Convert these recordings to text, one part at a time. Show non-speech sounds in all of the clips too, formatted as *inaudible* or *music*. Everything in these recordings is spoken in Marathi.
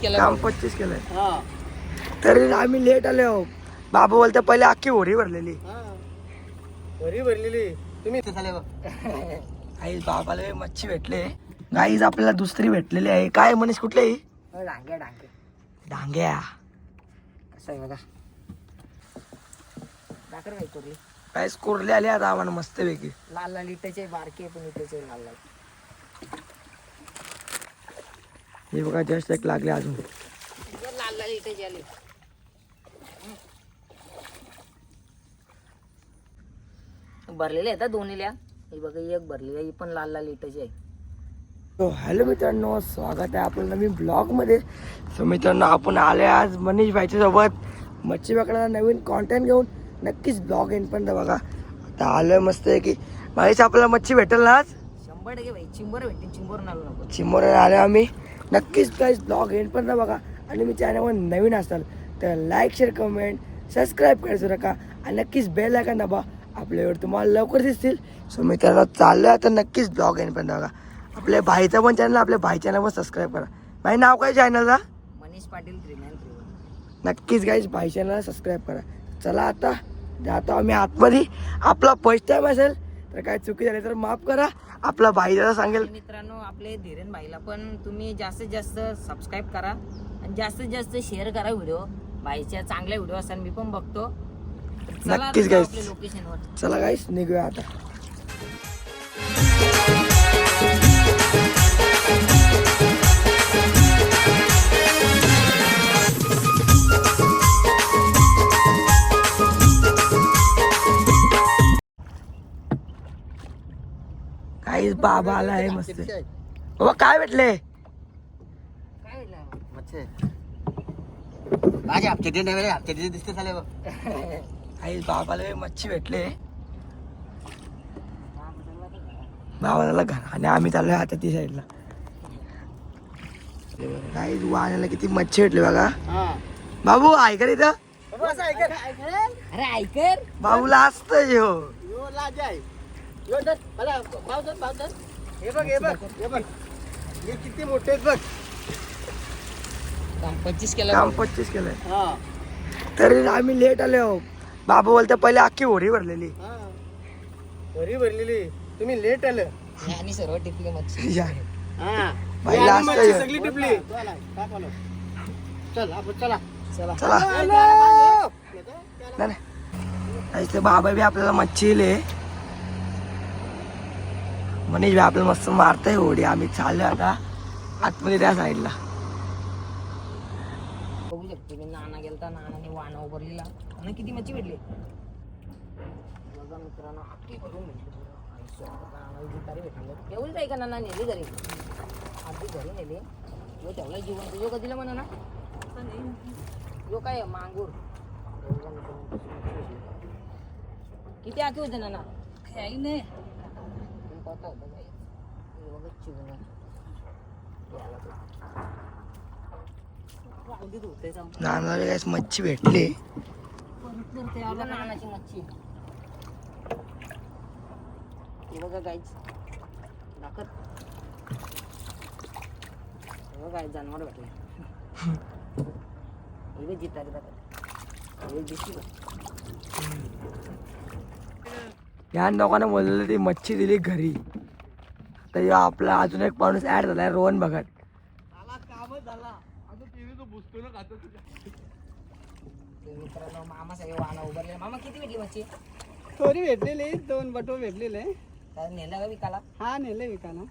काम पच्चीस केलंय. तरी आम्ही लेट आले. हो बाबा बोलते पहिले अख्खी होरी भरलेली. बरी भरलेली. तुम्ही *laughs* आई बाबाला मच्छी भेटले. गाईज आपल्याला दुसरी भेटलेली आहे. काय मनीष कुठले डांगे डांगे. डांग्या. कसं आहे बघा. काय तोरली काय कोरले आले आता आम्हाला मस्त पैकी लाल लाल इटाचे बारके पण इटाचे लाल लाल. हे बघा जस्ट एक लागले अजून. लाल लाल इटाचे आले. भरलेले आहेत दोन्हील्या ही बघा एक भरलेली आहे ही पण लाल लाल इटाची आहे. हो हॅलो मित्रांनो स्वागत आहे आपलं नवीन ब्लॉगमध्ये सो मित्रांनो आपण आले आज मनीष भाईच्या सोबत. मच्छी पकडायला नवीन कॉन्टेंट घेऊन नक्कीच ब्लॉग येईन पण बघा. आता आलोय मस्त आहे की महेश आपल्याला मच्छी भेटेल ना आज? शंभर टक्के भाई चिंबर भेटते चिंबर आलो नको. चिमोर आले आम्ही. नक्कीच काहीच ब्लॉग पण बघा. आणि मी चॅनलवर नवीन असाल तर लाईक शेअर कमेंट सबस्क्राईब करायचं नका. आणि नक्कीच बेल आयकॉन दाबा. आपल्यावर तुम्हाला लवकर दिसतील. सो मित्रांनो चाललोय तर नक्कीच ब्लॉग पण बघा. आपल्या भाईचा पण चॅनल आपल्या भाई चॅनलवर सबस्क्राईब करा. भाई नाव काय चॅनलचा Manish Patil three nine three नक्कीच गाईज भाई चॅनलला सबस्क्राईब करा. चला आता जातो आम्ही आतमध्ये. आपला फर्स्ट टाइम असेल तर काय चुकी झाली तर माफ करा. आपला भाई दादा सांगेल मित्रांनो आपले धीरेन भाईला पण तुम्ही जास्तीत जास्त सबस्क्राईब करा आणि जास्तीत जास्त शेअर करा व्हिडिओ भाईच्या चांगल्या व्हिडिओ असतात मी पण बघतो. नक्कीच. आपल्या लोकेशनवर चला गाईस निघूया आता. बाबा आला आहे मस्त. बाबा काय भेटले? काय भेटलं? माझ्या हप्ते नाही हप्ते दिसते काहीच बाबाला मच्छी भेटले. बाबाला घर. आणि आम्ही चाललोय आता ती साईडला. काही वाण्याला किती मच्छी भेटली बघा. बाबू ऐका इथं. अरे ऐकर बाबूला असत हो. हे बघ हे बघ हे बघ. हे किती मोठे आहेत बघ. काम पंचवीस केलं. काम पच्चीस केलंय. हा. तरी आम्ही लेट आले हो बाबा बोलते पहिले अख्खी होरी भरलेली. हा. बरी भरलेली. तुम्ही लेट आलं. आणि सर्व टिपले मच्छी या. हा. हे. सगळी टिपली. चल आपण चला. चला. चला. हॅलो नाही, नाही. इथे बाबा बी आपल्याला मच्छी येले मनीष बी आपल्याला मस्त मारताय होडी आम्ही चाललोय आता आतमध्ये त्या साईडला. बघू शकतो मी नाना गेलता नानाने वाना उभारलेला. आणि किती मच्छी भेटली? बघा मित्रांनो अख्खी भरून भेटली नाना एवढीच आहे का नाना नेली घरी? आधी घरी नेली. यो तेवढा जीवन यो कधीला म्हणा ना? यो काय आहे? मांगूर. किती आखी होते नाना? काही नाही. नानाला काय मच्छी भेटली नानाची मच्छी हे बघा गाईच दाखत बघा गाईच जनावर भेटले हे बघ जितारी दाखत हे दिसली बघ या लोकांना बोललेलं ती मच्छी दिली घरी. तर ह्यो आपला अजून एक माणूस ऍड झालाय रोहन भगत ते मित्रांनो मामा सगळे वाहना उभारले मामा किती भेटली मच्छी? थोडी भेटलेली दोन बटो भेटलेले. काय नेला का विकाला हा नेले विकायला.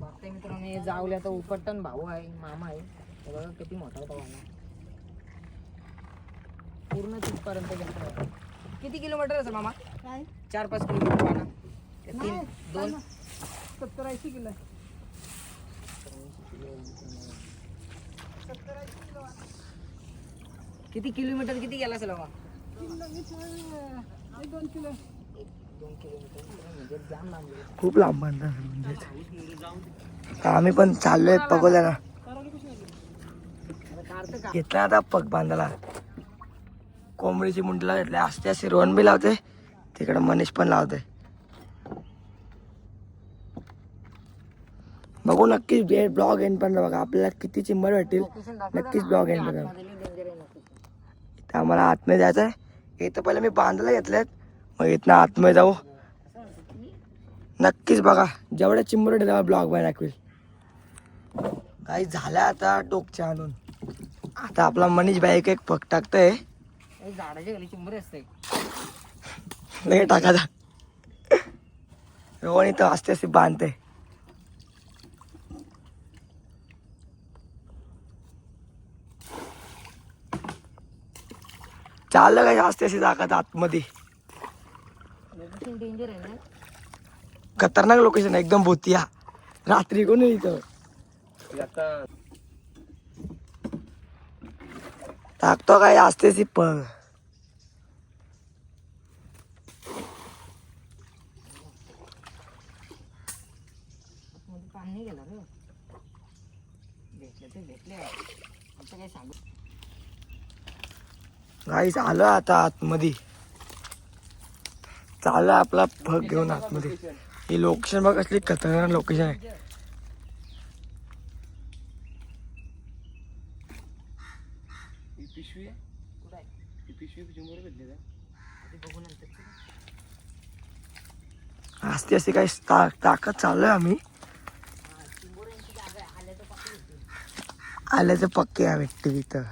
बघते मित्रांनो हे जावल्या तर उपटन भाऊ आहे मामा आहे. बघा किती मोठा होता पूर्ण तिथपर्यंत गेला. किती किलोमीटर असेल मामा? काय? चार पाच किलोमीटर ते तीन दोन. सत्तर ऐंशी किलो किती किलोमीटर किती गेला असेल मामा? दोन किलो एक दोन. खूप लांब बांधला म्हणजे. आम्ही पण चाललोय पगोल्याला घेतला आता पग बांधायला. कोंबडीची मुंडला घेतल्या असते शिरवण बी लावते. तिकडं मनीष पण लावते. बघू नक्कीच ब्लॉग एंड पण बघा. आपल्याला किती चिंबर भेटतील नक्कीच ब्लॉग एंड पण इथं आम्हाला आतमध्ये जायचं आहे इथं पहिले मी बांधायला घेतलेत. मग इथनं आतमध्ये जाऊ. नक्कीच बघा. जेवढ्या चिंबर तेवढा ब्लॉग बाय दाखवेल. काही झालं आता टोकच्या आणून आता आपला मनीष बाईक एक फक टाकतंय. झाडाच्या खाली चिंबरे असते. टाकायचा रोहन इथं असते असते बांधते. चाललं काय असते अशी टाकत आतमध्ये? लोकेशन डेंजर आहे ना? खतरनाक लोकेशन एकदम भूतिया रात्री कोणी इथं? टाकतो काय असते ती पगमध्ये पाणी गेलं रे भेटले ते भेटले आता काय सांगू गाईस आलं आता आतमध्ये. चाललं आपला पग घेऊन आतमध्ये. ही लोकेशन बघ कसली खतरनाक लोकेशन आहे. पिशवी? आहे कुठं आहे? ही पिशवी भेटले का? ते बघू नंतर असते असते काही टा- टाकत चाललोय आम्ही. हा जागा आहे. होती आल्याचं पक्के आहे भेटते इथं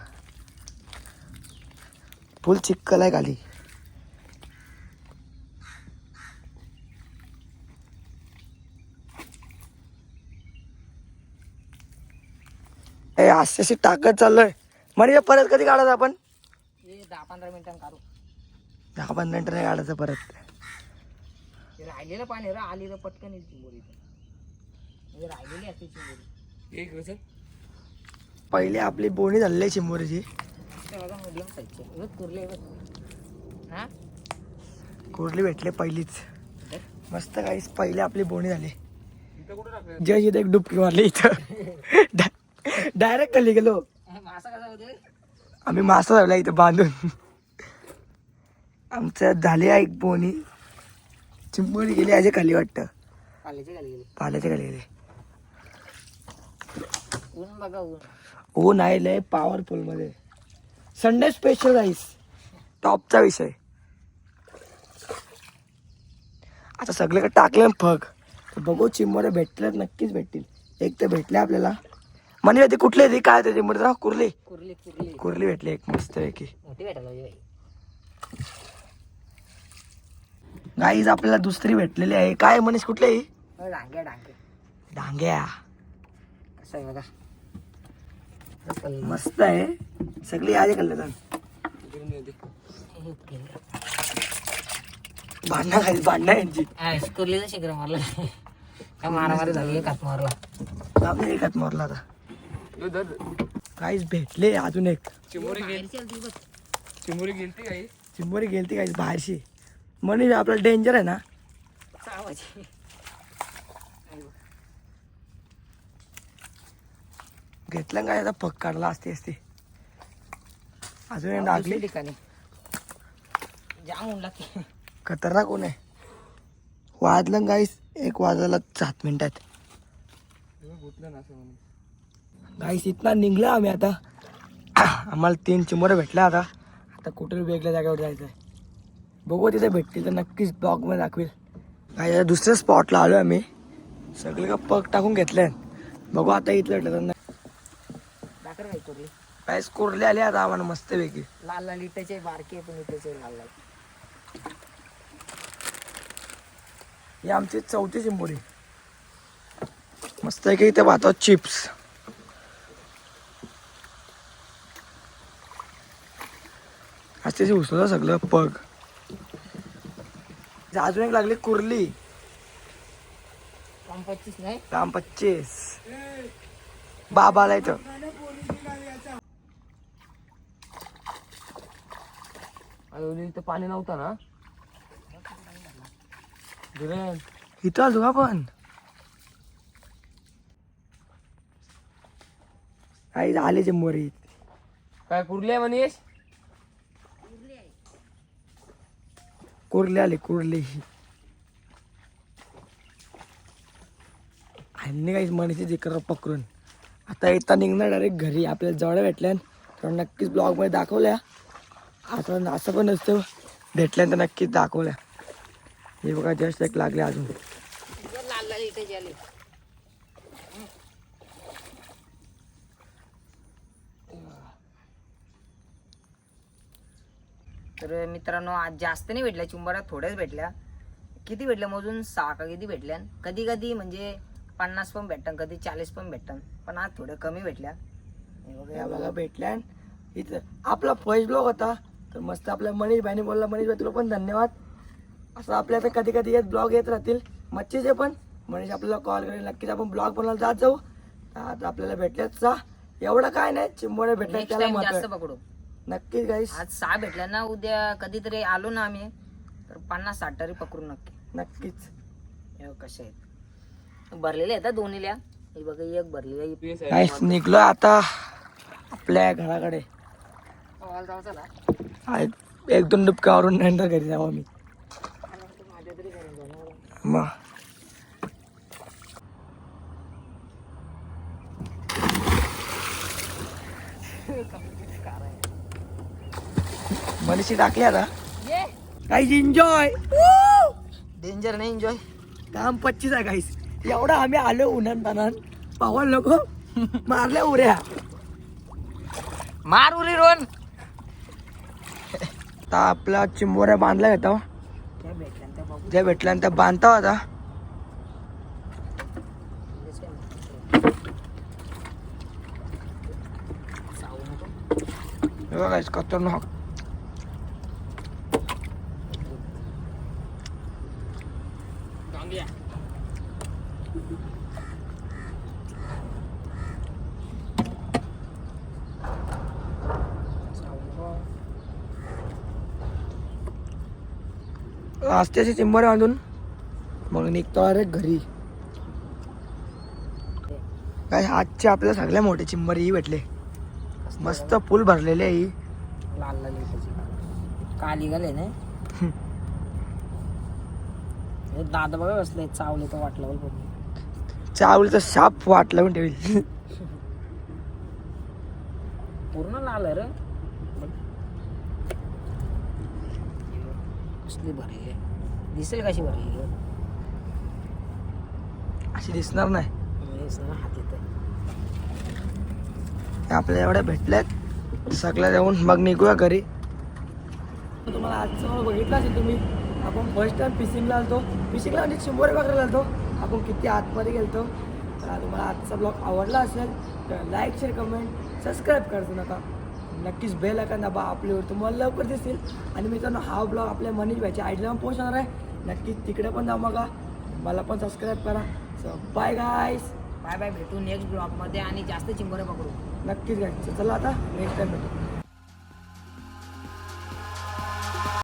फुल चिक्कल आहे खाली. ए अशी अशी टाकत चाललोय. म्हणजे परत कधी काढायचं आपण? हे दहा पंधरा मिनिटांनी काढू. दहा पंधरा मिनिटं नाही काढायचं परत. राहिलेलं पाणी रे आली तर पटकन. म्हणजे राहिलेली असते चिंबोरी. एक कसं पहिले आपली बोणी झालेली आहे चिंबोरीची. कुर्ले हा? भेटले पहिलीच. मस्त काहीच पहिले आपली बोणी झाली. इथं कुठं टाकलं? जय इथं एक डुबकी मारली इथं. *laughs* डायरेक्ट खाली गेलो. आम्ही मासा झाला इथं बांधून. आमचं झाली आहे एक बोनी. चिंबोरी गेली याच्या खाली वाटतं. पाल्याचे खाली गेले. पाल्याच्या खाली गेली. ऊन बघा ऊन. हो नाही लय पॉवरफुलमध्ये. संडे स्पेशल राईस टॉपचा विषय. आता सगळीकडे टाकलं फग. तर बघू चिंबोरे भेटल्यात नक्कीच भेटतील. एक तर भेटले आपल्याला. म्हणजे ते कुठले ते? काय ते चिंबोरे राव कुर्ली. कुर्ली कुर्ली. कुर्ली भेटली एक मस्त पैकी. मोठी भेटायला गाईज आपल्याला दुसरी भेटलेली आहे. काय मनीष कुठली डांगे डांग्या कसं आहे बघा. पल्ली. मस्त आहे. सगळी आले कल्ले. भांडणं खाली भांडणं यांची. कुर्लीचं शिखर मारलं. काय मारामारी झाली एकात मारला. आपल्या एकात मारला आता. काहीच भेटले अजून एक. चिंबोरी गेल. चिंबोरी गेलती काही? चिंबोरी गेलती काहीच बाहेरशी मनीष आपल्याला डेंजर आहे ना. घेतलं काय आता पग काढला असते असते. अजून एक लागली. ठिकाणी. जाम लागते. खतरनाक कोण आहे. वाजलं गाईस एक वाजायला सात मिनिटात ना असं म्हणून. गाईस इथनं निघलो आम्ही आता. आम्हाला तीन चिंबोरं भेटल्या आता. आता कुठे वेगळ्या जागेवर जायचं आहे बघू तिथे भेटतील तर नक्कीच ब्लॉगमध्ये दाखवेल. काय आता दुसऱ्या स्पॉटला आलो आम्ही. सगळे का पग टाकून घेतले. बघू आता इथलं भेटलं नाही काय कुर्ली आले आता आम्हाला मस्तपैकी. लाल लाल इटाचे बारके पण इटाचे लाल लाल. ही आमची चौथी चिंबोरी. मस्त आहे की इथे पाहतो चिप्स असते उचललं सगळं पग. अजून एक लागली कुर्ली. काम पच्चीस नाही? राम पच्चीस बाबाला इथं. अजून इथं पाणी नव्हतं ना? धीरेन, इथं आलो का पण आई आले चिंबोरी काय कुर्ली आहे मनीष कुर्ली आले कुर्ली आणि काही म्हणीची कर पकडून. आता येता निघणार डायरेक्ट घरी आपल्याला जवळ भेटल्या तर नक्कीच ब्लॉगमध्ये दाखवल्या. आता असं पण नसतं भेटल्यानंतर नक्कीच दाखवल्या. हे बघा जस्ट एक लागले अजून इकडं लाल लाल इथे झाले तर मित्रांनो आज जास्त नाही भेटल्या चिंबऱ्या थोड्याच भेटल्या. किती भेटल्या मोजून? सहा का किती भेटल्या? कधी कधी म्हणजे पन्नास पण भेटतात कधी चाळीस पण भेटतात पण आज थोड्या कमी भेटल्या. बघा, भेटल्या. इथं आपला फर्स्ट ब्लॉग होता. तर मस्त आपल्या मनीष भाईने बोलला मनीष भाई तुला पण धन्यवाद. असं आपल्या आता कधी कधी येत ब्लॉग येत राहतील. मच्छीचे पण. मनीष आपल्याला कॉल करेल नक्कीच आपण ब्लॉग बनवायला जात जाऊ. तर आता आपल्याला भेटल्याच जा एवढं काय नाही चिंबोडे भेटल्या त्याला जास्त. पकडू. नक्कीच गाईस आज सहा भेटल्या ना उद्या कधीतरी आलो ना आम्ही तर पन्नास साठ तरी पकडू नक्की. नक्कीच. हे कसे आहेत. भरलेले आहेत हा दोन्हील्या. हे बघा एक भरलेली आहे. गाईस निघलो आता आपल्या घराकडे. जाऊ चला. एक दोन डुबका मारून नंतर घरी जाऊ आम्ही. माझ्या तरी घरी जाऊ. मग *laughs* मनीषी टाकली आता. ये. काही एन्जॉय डेंजर नाही एन्जॉय काम पच्चीस आहे काहीच एवढा आम्ही आलो उन्हान तानान पावन लोक मारल्या उऱ्या. मार उरी रोन आता आपला चिंबोऱ्या बांधला बघू. ज्या भेटल्यानंतर बांधता होता हेच काय नाही. चावू नको. हे बघा खतरनाक असते बांधून मग निघतो अरे घरी काय आजचे आपल्याला सगळ्या मोठे चिंबर ही भेटले मस्त फुल भरलेले आहे लाल लाल. काली गले ना. *laughs* दादा बघा बसले चावले तर वाटलं बघ. बघ. चावलीचा शाप वाट लावून ठेवी *laughs* पूर्ण लाल आहे रे. कसली भरली दिसेल कशी भरली अशी दिसणार नाही. हात येत आपल्याला एवढ्या भेटल्यात. सगळ्या जाऊन मग निघूया घरी. तुम्हाला आजचं बघितलं असेल तुम्ही. आपण फर्स्ट टाइम फिशिंगला आलतो. फिशिंगला म्हणजे शंभर बघायला आलतो. आपण किती आतमध्ये गेलतो. तर तुम्हाला आजचा ब्लॉग आवडला असेल तर लाईक शेअर कमेंट सबस्क्राईब करायचं नका. नक्कीच बेल आयकॉन दाबा आपल्यावर तुम्हाला लवकर दिसतील आणि मित्रांनो हा ब्लॉग आपल्या मनीष भाईच्या आयडीला पण पोहोचणार आहे. नक्कीच तिकडे पण जाऊ बघा मला पण सबस्क्राईब करा. So bye guys bye bye भेटू नेक्स्ट ब्लॉगमध्ये. आणि जास्त चिंबरे पकडू. नक्कीच घ्यायचं. चला आता नेक्स्ट टाइम भेटू.